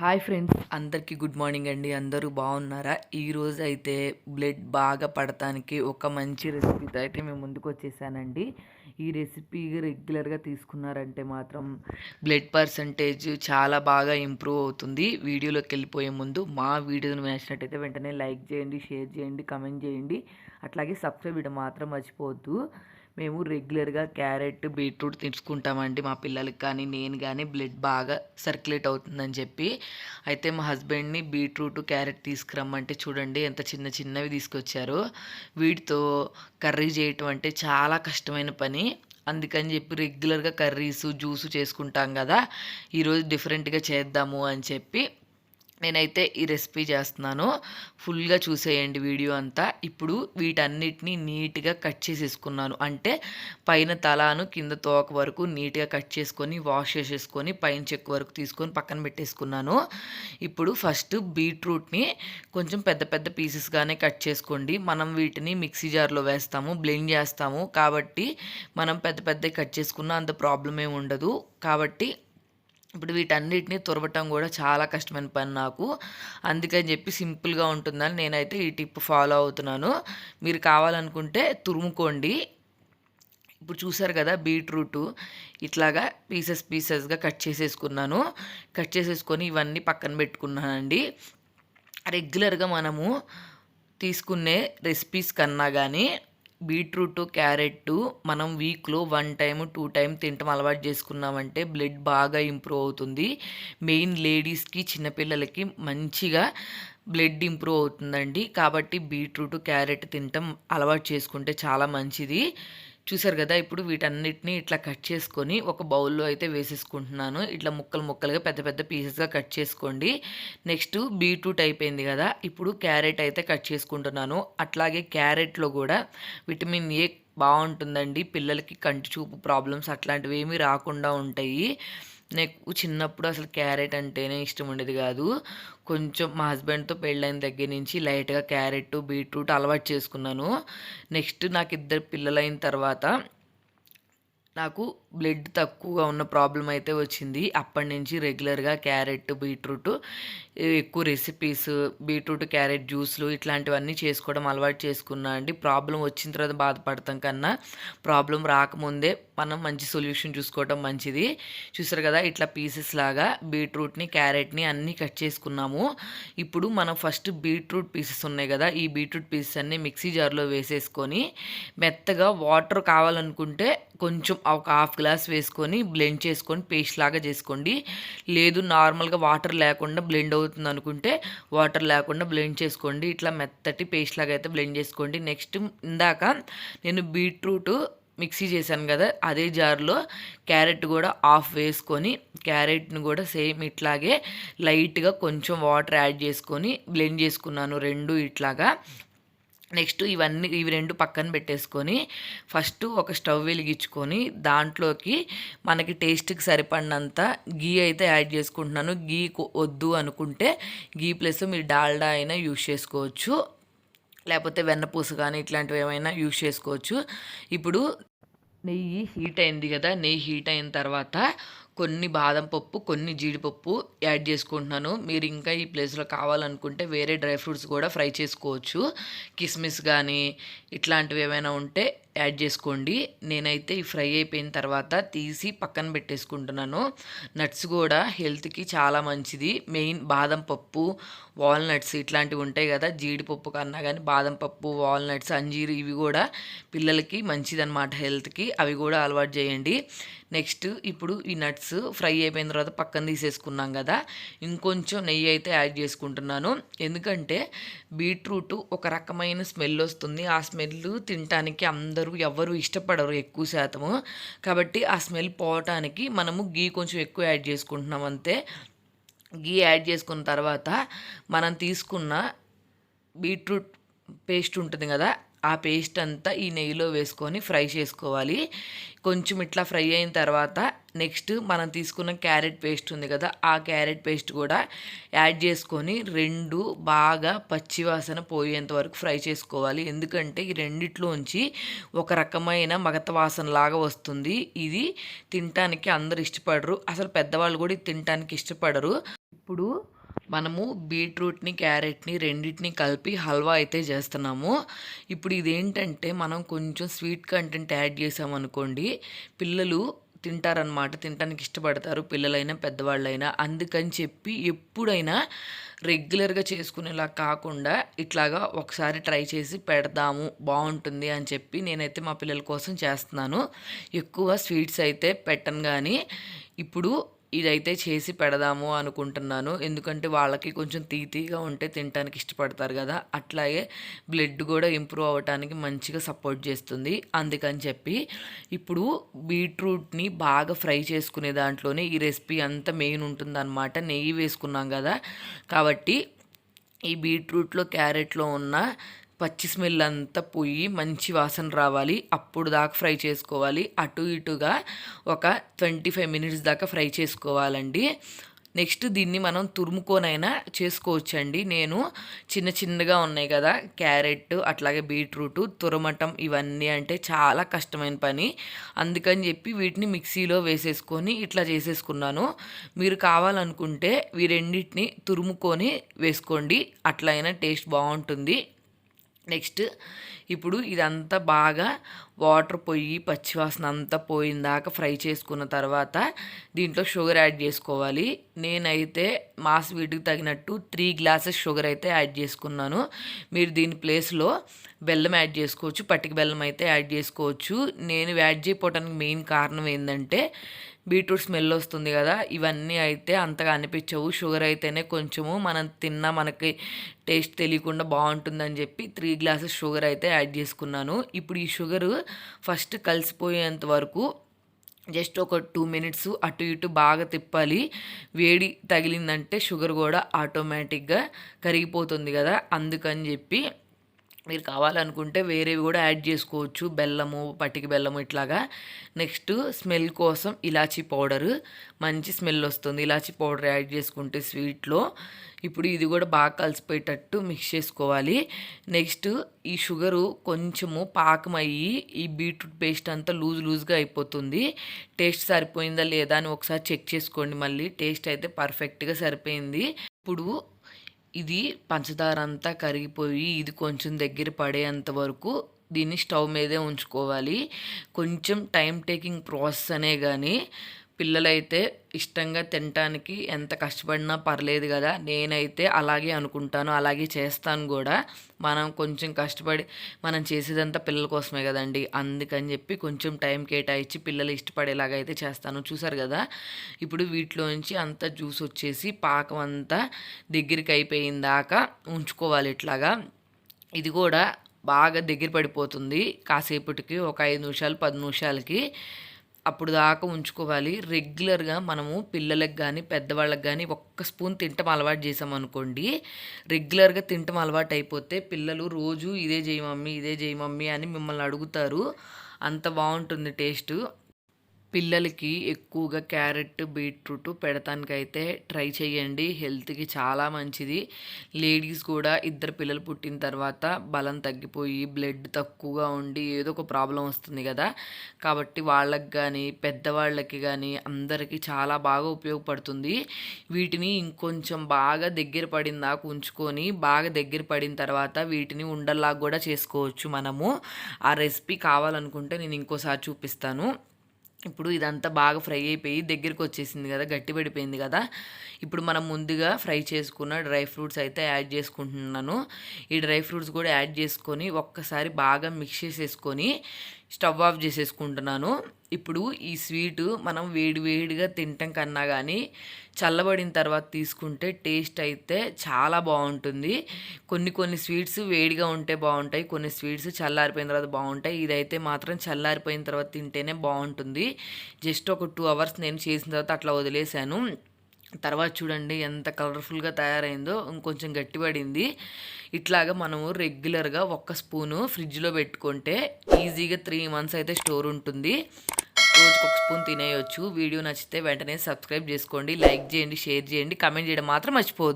Hi friends అందరికీ good morning అండి. అందరూ బాగున్నారా? ఈరోజు అయితే బ్లడ్ బాగా పడటానికి ఒక మంచి రెసిపీతో అయితే మేము ముందుకు వచ్చేసానండి. ఈ రెసిపీ రెగ్యులర్గా తీసుకున్నారంటే మాత్రం బ్లడ్ పర్సంటేజ్ చాలా బాగా ఇంప్రూవ్ అవుతుంది. వీడియోలోకి వెళ్ళిపోయే ముందు మా వీడియోని నచ్చినట్టయితే వెంటనే లైక్ చేయండి షేర్ చేయండి కమెంట్ చేయండి. అట్లాగే సబ్స్క్రైబ్ ఇవ్వడం మాత్రం మర్చిపోవద్దు. మేము రెగ్యులర్గా క్యారెట్ బీట్రూట్ తీసుకుంటామండి మా పిల్లలకి కానీ నేను కానీ బ్లడ్ బాగా సర్క్యులేట్ అవుతుందని చెప్పి. అయితే మా హస్బెండ్ని బీట్రూట్ క్యారెట్ తీసుకురమ్మంటే చూడండి ఎంత చిన్న చిన్నవి తీసుకొచ్చారు. వీటితో కర్రీ చేయటం అంటే చాలా కష్టమైన పని. అందుకని చెప్పి రెగ్యులర్గా కర్రీస్ జ్యూసు చేసుకుంటాం కదా. ఈరోజు డిఫరెంట్గా చేద్దాము అని చెప్పి నేనైతే ఈ రెసిపీ చేస్తున్నాను. ఫుల్గా చూసేయండి వీడియో అంతా. ఇప్పుడు వీటన్నిటిని నీట్గా కట్ చేసేసుకున్నాను. అంటే పైన తలాను కింద తోక వరకు నీట్గా కట్ చేసుకొని వాష్ చేసేసుకొని పైన చెక్ వరకు తీసుకొని పక్కన పెట్టేసుకున్నాను. ఇప్పుడు ఫస్ట్ బీట్రూట్ని కొంచెం పెద్ద పెద్ద పీసెస్గానే కట్ చేసుకోండి. మనం వీటిని మిక్సీ జార్లో వేస్తాము బ్లెండ్ చేస్తాము. కాబట్టి మనం పెద్ద పెద్ద కట్ చేసుకున్న అంత ప్రాబ్లం ఏమి ఉండదు. కాబట్టి ఇప్పుడు వీటన్నిటిని తురవటం కూడా చాలా కష్టమైన పని నాకు. అందుకని చెప్పి సింపుల్గా ఉంటుందని నేనైతే ఈ టిప్ ఫాలో అవుతున్నాను. మీరు కావాలనుకుంటే తురుముకోండి. ఇప్పుడు చూసారు కదా బీట్రూట్. ఇట్లాగా పీసెస్ పీసెస్గా కట్ చేసేసుకున్నాను. కట్ చేసేసుకొని ఇవన్నీ పక్కన పెట్టుకున్నానండి. రెగ్యులర్గా మనము తీసుకునే రెసిపీస్ కన్నా కానీ బీట్రూట్ క్యారెట్ మనం వీక్లో వన్ టైం టూ టైం తినటం అలవాటు చేసుకున్నామంటే బ్లడ్ బాగా ఇంప్రూవ్ అవుతుంది. మెయిన్ లేడీస్కి చిన్నపిల్లలకి మంచిగా బ్లడ్ ఇంప్రూవ్ అవుతుందండి. కాబట్టి బీట్రూట్ క్యారెట్ తినటం అలవాటు చేసుకుంటే చాలా మంచిది. చూసారు కదా ఇప్పుడు వీటన్నిటిని ఇట్లా కట్ చేసుకొని ఒక బౌల్లో అయితే వేసేసుకుంటున్నాను. ఇట్లా ముక్కలు ముక్కలుగా పెద్ద పెద్ద పీసెస్గా కట్ చేసుకోండి. నెక్స్ట్ బీట్రూట్ అయిపోయింది కదా ఇప్పుడు క్యారెట్ అయితే కట్ చేసుకుంటున్నాను. అట్లాగే క్యారెట్లో కూడా విటమిన్ ఏ బాగుంటుందండి. పిల్లలకి కంటి చూపు ప్రాబ్లమ్స్ అట్లాంటివి ఏమీ రాకుండా ఉంటాయి. నాకు చిన్నప్పుడు అసలు క్యారెట్ అంటేనే ఇష్టం ఉండేది కాదు. కొంచెం మా హస్బెండ్తో పెళ్ళైన దగ్గర నుంచి లైట్గా క్యారెట్ బీట్రూట్ అలవాటు చేసుకున్నాను. నెక్స్ట్ నాకు ఇద్దరు పిల్లలైన తర్వాత నాకు బ్లడ్ తక్కువగా ఉన్న ప్రాబ్లం అయితే వచ్చింది. అప్పటి నుంచి రెగ్యులర్గా క్యారెట్ బీట్రూట్ ఎక్కువ రెసిపీస్ బీట్రూట్ క్యారెట్ జ్యూస్లు ఇట్లాంటివన్నీ చేసుకోవడం అలవాటు చేసుకున్నా అండి. ప్రాబ్లం వచ్చిన తర్వాత బాధపడతాం కన్నా ప్రాబ్లం రాకముందే మనం మంచి సొల్యూషన్ చూసుకోవడం మంచిది. చూసారు కదా ఇట్లా పీసెస్ లాగా బీట్రూట్ని క్యారెట్ని అన్నీ కట్ చేసుకున్నాము. ఇప్పుడు మనం ఫస్ట్ బీట్రూట్ పీసెస్ ఉన్నాయి కదా ఈ బీట్రూట్ పీసెస్ అన్నీ మిక్సీ జార్లో వేసేసుకొని మెత్తగా వాటర్ కావాలనుకుంటే కొంచెం ఒక హాఫ్ గ్లాస్ వేసుకొని బ్లెండ్ చేసుకొని పేస్ట్ లాగా చేసుకోండి. లేదు నార్మల్గా వాటర్ లేకుండా బ్లెండ్ అవుతుంది అనుకుంటే వాటర్ లేకుండా బ్లెండ్ చేసుకోండి. ఇట్లా మెత్తటి పేస్ట్ లాగా అయితే బ్లెండ్ చేసుకోండి. నెక్స్ట్ ఇందాక నేను బీట్రూట్ మిక్సీ చేశాను కదా అదే జార్లో క్యారెట్ కూడా ఆఫ్ వేసుకొని క్యారెట్ని కూడా సేమ్ ఇట్లాగే లైట్గా కొంచెం వాటర్ యాడ్ చేసుకొని బ్లెండ్ చేసుకున్నాను. రెండు ఇట్లాగా. నెక్స్ట్ ఇవన్నీ ఇవి రెండు పక్కన పెట్టేసుకొని ఫస్ట్ ఒక స్టవ్ వెలిగించుకొని దాంట్లోకి మనకి టేస్ట్కి సరిపడినంత గీ అయితే యాడ్ చేసుకుంటున్నాను. గీ వద్దు అనుకుంటే గీ ప్లస్ మీరు డాల్డా అయినా యూస్ చేసుకోవచ్చు. లేకపోతే వెన్నపూస కానీ ఇట్లాంటివి ఏమైనా యూస్ చేసుకోవచ్చు. ఇప్పుడు నెయ్యి హీట్ అయింది కదా నెయ్యి హీట్ అయిన తర్వాత కొన్ని బాదం పప్పు కొన్ని జీడిపప్పు యాడ్ చేసుకుంటున్నాను. మీరు ఇంకా ఈ ప్లేస్లో కావాలనుకుంటే వేరే డ్రై ఫ్రూట్స్ కూడా ఫ్రై చేసుకోవచ్చు. కిస్మిస్ కానీ ఇట్లాంటివి ఏమైనా ఉంటే యాడ్ చేసుకోండి. నేనైతే ఈ ఫ్రై అయిపోయిన తర్వాత తీసి పక్కన పెట్టేసుకుంటున్నాను. నట్స్ కూడా హెల్త్కి చాలా మంచిది. మెయిన్ బాదం పప్పు వాల్నట్స్ ఇట్లాంటివి ఉంటాయి కదా. జీడిపప్పు కన్నా కానీ బాదం పప్పు వాల్నట్స్ అంజీరు ఇవి కూడా పిల్లలకి మంచిదన్నమాట హెల్త్కి. అవి కూడా అలవాటు చేయండి. నెక్స్ట్ ఇప్పుడు ఈ నట్స్ ఫ్రై అయిపోయిన తర్వాత పక్కన తీసేసుకున్నాం కదా. ఇంకొంచెం నెయ్యి అయితే యాడ్ చేసుకుంటున్నాను. ఎందుకంటే బీట్రూట్ ఒక రకమైన స్మెల్ వస్తుంది. ఆ స్మెల్ తినటానికి అందరూ ఎవరు ఇష్టపడరు ఎక్కువ శాతము. కాబట్టి ఆ స్మెల్ పోవటానికి మనము గీ కొంచెం ఎక్కువ యాడ్ చేసుకుంటున్నాం అంతే. గీ యాడ్ చేసుకున్న తర్వాత మనం తీసుకున్న బీట్రూట్ పేస్ట్ ఉంటుంది కదా ఆ పేస్ట్ అంతా ఈ నెయ్యిలో వేసుకొని ఫ్రై చేసుకోవాలి. కొంచెం ఇట్లా ఫ్రై అయిన తర్వాత నెక్స్ట్ మనం తీసుకున్న క్యారెట్ పేస్ట్ ఉంది కదా ఆ క్యారెట్ పేస్ట్ కూడా యాడ్ చేసుకొని రెండు బాగా పచ్చివాసన పోయేంత వరకు ఫ్రై చేసుకోవాలి. ఎందుకంటే ఈ రెండిట్లోంచి ఒక రకమైన మగత వాసన లాగా వస్తుంది. ఇది తినటానికి అందరు ఇష్టపడరు. అసలు పెద్దవాళ్ళు కూడా ఇది తినటానికి ఇష్టపడరు. ఇప్పుడు మనము బీట్రూట్ని క్యారెట్ని రెండింటిని కలిపి హల్వా అయితే చేస్తున్నాము. ఇప్పుడు ఇదేంటంటే మనం కొంచెం స్వీట్ కంటెంట్ యాడ్ చేసామనుకోండి పిల్లలు తింటారనమాట తినడానికి ఇష్టపడతారు. పిల్లలైనా పెద్దవాళ్ళైనా. అందుకని చెప్పి ఎప్పుడైనా రెగ్యులర్గా చేసుకునేలా కాకుండా ఇట్లాగా ఒకసారి ట్రై చేసి పెడదాము బాగుంటుంది అని చెప్పి నేనైతే మా పిల్లల కోసం చేస్తున్నాను. ఎక్కువ స్వీట్స్ అయితే పెట్టను కానీ ఇప్పుడు ఇదైతే చేసి పెడదాము అనుకుంటున్నాను. ఎందుకంటే వాళ్ళకి కొంచెం తీతీగా ఉంటే తినడానికి ఇష్టపడతారు కదా. అట్లాగే బ్లడ్ కూడా ఇంప్రూవ్ అవ్వటానికి మంచిగా సపోర్ట్ చేస్తుంది. అందుకని చెప్పి ఇప్పుడు బీట్రూట్ని బాగా ఫ్రై చేసుకునే దాంట్లోనే ఈ రెసిపీ అంతా మెయిన్ ఉంటుందన్నమాట. నెయ్యి వేసుకున్నాం కదా. కాబట్టి ఈ బీట్రూట్లో క్యారెట్లో ఉన్న పచ్చి స్మెల్ అంతా పోయి మంచి వాసన రావాలి. అప్పుడు దాకా ఫ్రై చేసుకోవాలి. అటు ఇటుగా ఒక ట్వంటీ ఫైవ్ మినిట్స్ దాకా ఫ్రై చేసుకోవాలండి. నెక్స్ట్ దీన్ని మనం తురుముకోనైనా చేసుకోవచ్చండి. నేను చిన్న చిన్నగా ఉన్నాయి కదా క్యారెట్ అట్లాగే బీట్రూట్ తురమటం ఇవన్నీ అంటే చాలా కష్టమైన పని. అందుకని చెప్పి వీటిని మిక్సీలో వేసేసుకొని ఇట్లా చేసేసుకున్నాను. మీరు కావాలనుకుంటే వీ రెండింటిని తురుముకొని వేసుకోండి. అట్లయినా టేస్ట్ బాగుంటుంది. నెక్స్ట్ ఇప్పుడు ఇదంతా బాగా వాటర్ పొయ్యి పచ్చివాసన అంతా పోయిందాక ఫ్రై చేసుకున్న తర్వాత దీంట్లో షుగర్ యాడ్ చేసుకోవాలి. నేనైతే మా స్వీట్కి తగినట్టు త్రీ గ్లాసెస్ షుగర్ అయితే యాడ్ చేసుకున్నాను. మీరు దీని ప్లేస్లో బెల్లం యాడ్ చేసుకోవచ్చు పట్టిక బెల్లం అయితే యాడ్ చేసుకోవచ్చు. నేను యాడ్ చేయకపోవడానికి మెయిన్ కారణం ఏంటంటే బీట్రూట్ స్మెల్ వస్తుంది కదా ఇవన్నీ అయితే అంతగా అనిపించవు. షుగర్ అయితేనే కొంచెము మనం తిన్నా మనకి టేస్ట్ తెలియకుండా బాగుంటుందని చెప్పి త్రీ గ్లాసెస్ షుగర్ అయితే యాడ్ చేసుకున్నాను. ఇప్పుడు ఈ షుగరు ఫస్ట్ కలిసిపోయేంత వరకు జస్ట్ ఒక టూ మినిట్స్ అటు ఇటు బాగా తిప్పాలి. వేడి తగిలిందంటే షుగర్ కూడా ఆటోమేటిక్గా కరిగిపోతుంది కదా అందుకని చెప్పి మీరు కావాలనుకుంటే వేరేవి కూడా యాడ్ చేసుకోవచ్చు. బెల్లము పట్టిక బెల్లము ఇట్లాగా. నెక్స్ట్ స్మెల్ కోసం ఇలాచీ పౌడర్. మంచి స్మెల్ వస్తుంది. ఇలాచీ పౌడర్ యాడ్ చేసుకుంటే స్వీట్లో ఇప్పుడు ఇది కూడా బాగా కలిసిపోయేటట్టు మిక్స్ చేసుకోవాలి. నెక్స్ట్ ఈ షుగరు కొంచెము పాకం అయ్యి ఈ బీట్రూట్ పేస్ట్ అంతా లూజ్ లూజ్గా అయిపోతుంది. టేస్ట్ సరిపోయిందా లేదా అని ఒకసారి చెక్ చేసుకోండి మళ్ళీ. టేస్ట్ అయితే పర్ఫెక్ట్గా సరిపోయింది. ఇప్పుడు ఇది పంచదార అంతా కరిగిపోయి ఇది కొంచెం దగ్గర పడేంత వరకు దీన్ని స్టవ్ మీదే ఉంచుకోవాలి. కొంచెం టైం టేకింగ్ ప్రాసెస్ అనే కానీ పిల్లలైతే ఇష్టంగా తినటానికి ఎంత కష్టపడినా పర్లేదు కదా. నేనైతే అలాగే అనుకుంటాను అలాగే చేస్తాను కూడా. మనం కొంచెం కష్టపడి మనం చేసేదంతా పిల్లల కోసమే కదండి. అందుకని చెప్పి కొంచెం టైం కేటాయించి పిల్లలు ఇష్టపడేలాగా అయితే చేస్తాను. చూసారు కదా? ఇప్పుడు వీటిలోంచి అంతా జ్యూస్ వచ్చేసి పాకం అంతా దగ్గరికి అయిపోయిన దాకా ఉంచుకోవాలి ఇట్లాగా. ఇది కూడా బాగా దగ్గర పడిపోతుంది. కాసేపటికి ఒక ఐదు నిమిషాలు పది నిమిషాలకి అప్పుడు దాకా ఉంచుకోవాలి. రెగ్యులర్గా మనము పిల్లలకు కానీ పెద్దవాళ్ళకి కానీ ఒక్క స్పూన్ తింటం అలవాటు చేసామనుకోండి రెగ్యులర్గా తింటం అలవాటు అయిపోతే పిల్లలు రోజు ఇదే చేయి మమ్మీ ఇదే చేయి మమ్మీ అని మిమ్మల్ని అడుగుతారు. అంత బాగుంటుంది టేస్ట్. పిల్లలకి ఎక్కువగా క్యారెట్ బీట్రూట్ పెడతానికైతే ట్రై చేయండి హెల్త్కి చాలా మంచిది. లేడీస్ కూడా ఇద్దరు పిల్లలు పుట్టిన తర్వాత బలం తగ్గిపోయి బ్లడ్ తక్కువగా ఉండి ఏదో ఒక ప్రాబ్లం వస్తుంది కదా. కాబట్టి వాళ్ళకి కానీ పెద్దవాళ్ళకి కానీ అందరికీ చాలా బాగా ఉపయోగపడుతుంది. వీటిని ఇంకొంచెం బాగా దగ్గర పడిన దాకా ఉంచుకొని బాగా దగ్గర పడిన తర్వాత వీటిని ఉండల్లాగా కూడా చేసుకోవచ్చు మనము. ఆ రెసిపీ కావాలనుకుంటే నేను ఇంకోసారి చూపిస్తాను. ఇప్పుడు ఇదంతా బాగా ఫ్రై అయిపోయి దగ్గరికి వచ్చేసింది కదా గట్టి పడిపోయింది కదా. ఇప్పుడు మనం ముందుగా ఫ్రై చేసుకున్న డ్రై ఫ్రూట్స్ అయితే యాడ్ చేసుకుంటున్నాను. ఈ డ్రై ఫ్రూట్స్ కూడా యాడ్ చేసుకొని ఒక్కసారి బాగా మిక్స్ చేసేసుకొని స్టవ్ ఆఫ్ చేసేసుకుంటున్నాను. ఇప్పుడు ఈ స్వీటు మనం వేడి వేడిగా తినటం కన్నా కానీ చల్లబడిన తర్వాత తీసుకుంటే టేస్ట్ అయితే చాలా బాగుంటుంది. కొన్ని కొన్ని స్వీట్స్ వేడిగా ఉంటే బాగుంటాయి కొన్ని స్వీట్స్ చల్లారిపోయిన తర్వాత బాగుంటాయి. ఇదైతే మాత్రం చల్లారిపోయిన తర్వాత తింటేనే బాగుంటుంది. జస్ట్ ఒక టూ అవర్స్ నేను చేసిన తర్వాత అట్లా వదిలేశాను. తర్వాత చూడండి ఎంత కలర్ఫుల్గా తయారైందో ఇంకొంచెం గట్టిపడింది. ఇట్లాగా మనము రెగ్యులర్గా ఒక్క స్పూను ఫ్రిడ్జ్లో పెట్టుకుంటే ఈజీగా త్రీ మంత్స్ అయితే స్టోర్ ఉంటుంది. రోజుకి ఒక స్పూన్ తినేయొచ్చు. వీడియో నచ్చితే వెంటనే సబ్స్క్రైబ్ చేసుకోండి లైక్ చేయండి షేర్ చేయండి కమెంట్ చేయడం మాత్రం మర్చిపోవద్దు.